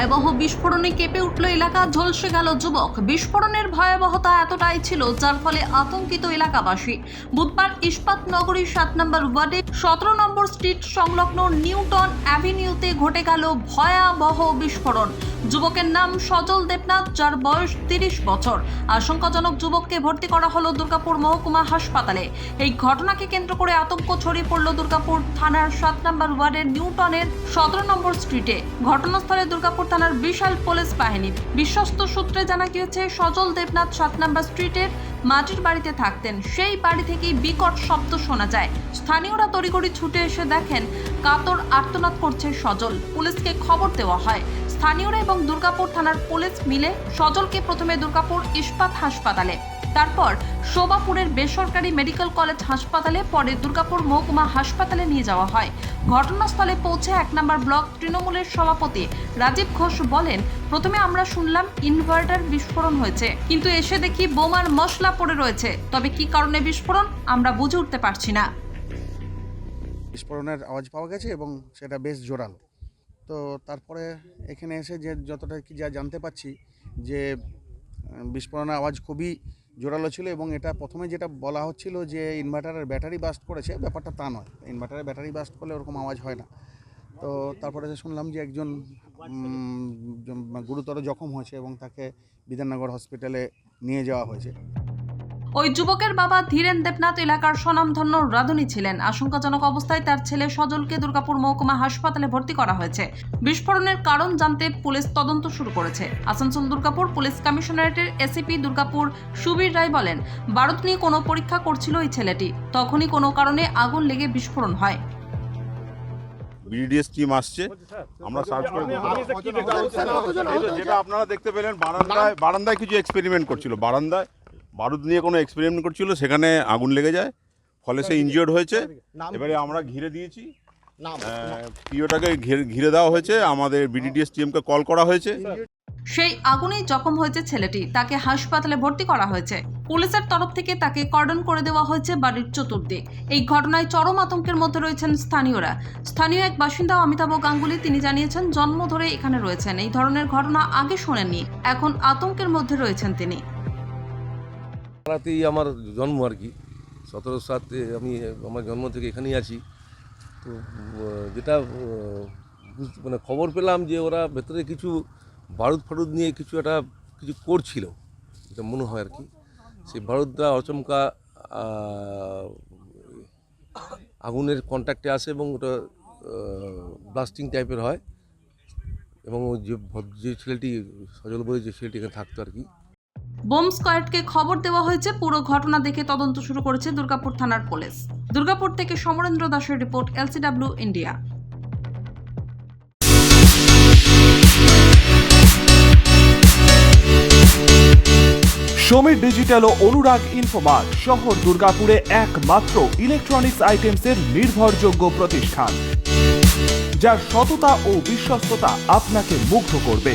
ভয়াবহ বিস্ফোরণে কেঁপে উঠল এলাকা, ঝলসে গেল যুবক। বিস্ফোরণের ভয়াবহতা এতটাই ছিল, যার ফলে আতঙ্কিত এলাকাবাসী। বুধবার ইস্পাত নগরীর সাত নম্বর ওয়ার্ডে সতেরো নম্বর স্ট্রিট সংলগ্ন নিউটন অ্যাভিনিউতে ঘটে গেল ভয়াবহ বিস্ফোরণ। যুবকের নাম সজল দেবনাথ, যার বয়স তিরিশ বছর। আশঙ্কাজনক যুবককে ভর্তি করা হলো দুর্গাপুর মহকুমা হাসপাতালে। এই ঘটনাকে কেন্দ্র করে আতঙ্ক ছড়িয়ে পড়ল দুর্গাপুর থানার সাত নম্বর ওয়ার্ডের নিউটনের সতেরো নম্বর স্ট্রিটে। ঘটনাস্থলে দুর্গাপুর থানার বিশাল পুলিশ বাহিনী। বিশ্বস্ত সূত্রে জানা গিয়েছে, সজল দেবনাথ সাত নম্বর স্ট্রিটের মাটির বাড়িতে থাকতেন। সেই বাড়ি থেকেই বিকট শব্দ শোনা যায়। স্থানীয়রা তড়িঘড়ি ছুটে এসে দেখেন, কাতর আর্তনাদ করছে সজল। পুলিশকে খবর দেওয়া হয়। স্থানীয়রা এবং দুর্গাপুর থানার পুলিশ মিলে সজলকে প্রথমে দুর্গাপুর ইস্পাত হাসপাতালে তারপর শোভাপুরের বেসরকারি মেডিকেল কলেজ হাসপাতালে পরে দুর্গাপুর মহকুমা হাসপাতালে নিয়ে যাওয়া হয়। ঘটনাস্থলে পৌঁছে এক নম্বর ব্লক তৃণমূলের সভাপতি রাজীব ঘোষ বলেন, প্রথমে আমরা শুনলাম ইনভার্টার বিস্ফোরণ হয়েছে, কিন্তু এসে দেখি বোমার মশলা পড়ে রয়েছে। তবে কি কারণে বিস্ফোরণ, আমরা বুঝে উঠতে পারছি না। বিস্ফোরণের আওয়াজ পাওয়া গেছে এবং সেটা বেশ জোরালো। তো তারপরে এখানে এসে যে যতটা কি যা জানতে পাচ্ছি যে বিস্ফোরণের আওয়াজ খুবই জোরালো ছিল এবং এটা প্রথমে যেটা বলা হচ্ছিল যে ইনভার্টারের ব্যাটারি বাস্ট করেছে, ব্যাপারটা তা নয়। ইনভার্টারের ব্যাটারি বাস্ট করলে ওরকম আওয়াজ হয় না। তো তারপরে শুনলাম যে একজন গুরুতর জখম হয়েছে এবং তাকে বিধাননগর হসপিটালে নিয়ে যাওয়া হয়েছে। ওই যুবকের বাবা ধীরেন দেবনাথ এলাকার স্বনামধন্য রাধুনী ছিলেন। আশঙ্কাজনক অবস্থায় তার ছেলে সজলকে দুর্গাপুর মহকুমা হাসপাতালে ভর্তি করা হয়েছে। বিস্ফোরণের কারণ জানতে পুলিশ তদন্ত শুরু করেছে। আসানসোল দুর্গাপুর পুলিশ কমিশনারেটের এসিপি দুর্গাপুর সুবীর রায় বলেন বারুদ নিয়ে কোনো পরীক্ষা করছিল ওই ছেলেটি। তখনই কোনো কারণে আগুন লেগে বিস্ফোরণ হয়। বিডিএস টিম আসছে। আমরা সার্চ করে যেটা আপনারা দেখতে পেলেন বারান্দায় বারান্দায় কিছু এক্সপেরিমেন্ট করছিল। বারান্দায় বারুদ নিয়ে কোনো এক্সপেরিমেন্ট করছিল সেখানে আগুন লেগে যায় ফলে সে ইনজিওর্ড হয়েছে। এবারে আমরা ঘিরে দিয়েছি। পিওটাকে ঘিরে দেওয়া হয়েছে। আমাদের বিডিডিএস টিমকে কল করা হয়েছে। সেই আগুনেই জখম হয়েছে ছেলেটি। তাকে হাসপাতালে ভর্তি করা হয়েছে। পুলিশের তরফ থেকে তাকে কর্ডন করে দেওয়া হয়েছে বাড়ির চতুর্দিক। এই ঘটনায় চরম আতঙ্কের মধ্যে রয়েছেন স্থানীয়রা। স্থানীয় এক বাসিন্দা অমিতাভ গাঙ্গুলি তিনি জানিয়েছেন জন্ম ধরে এখানে রয়েছেন। এই ধরনের ঘটনা আগে শোনেননি। এখন আতঙ্কের মধ্যে রয়েছেন তিনি। পাড়াতেই আমার জন্ম আর কি। সতেরো সাতে আমি, আমার জন্ম থেকে এখানেই আছি। তো যেটা মানে খবর পেলাম যে ওরা ভেতরে কিছু বারুদ ফারুদ নিয়ে কিছু একটা, কিছু করছিল, যেটা মনে হয় আর কি। সেই বারুদটা অচমকা আগুনের কন্ট্যাক্টে আসে এবং ওটা ব্লাস্টিং টাইপের হয়। এবং যে যে ছেলেটি, সজল বলে যে ছেলেটি এখানে থাকতো আর কি। বোম স্কোয়াডকে খবর দেওয়া হয়েছে। পুরো ঘটনা দেখে তদন্ত শুরু করেছে দুর্গাপুর থানার পুলিশ। দুর্গাপুর থেকে সমরেন্দ্র দাসের report, LCW, India. Samir digital ও অনুরাগ ইনফোমার্ট শহর দুর্গাপুরে একমাত্র ইলেকট্রনিক্স আইটেমসের নির্ভরযোগ্য প্রতিষ্ঠান, যার সততা ও বিশ্বস্ততা আপনাকে মুগ্ধ করবে।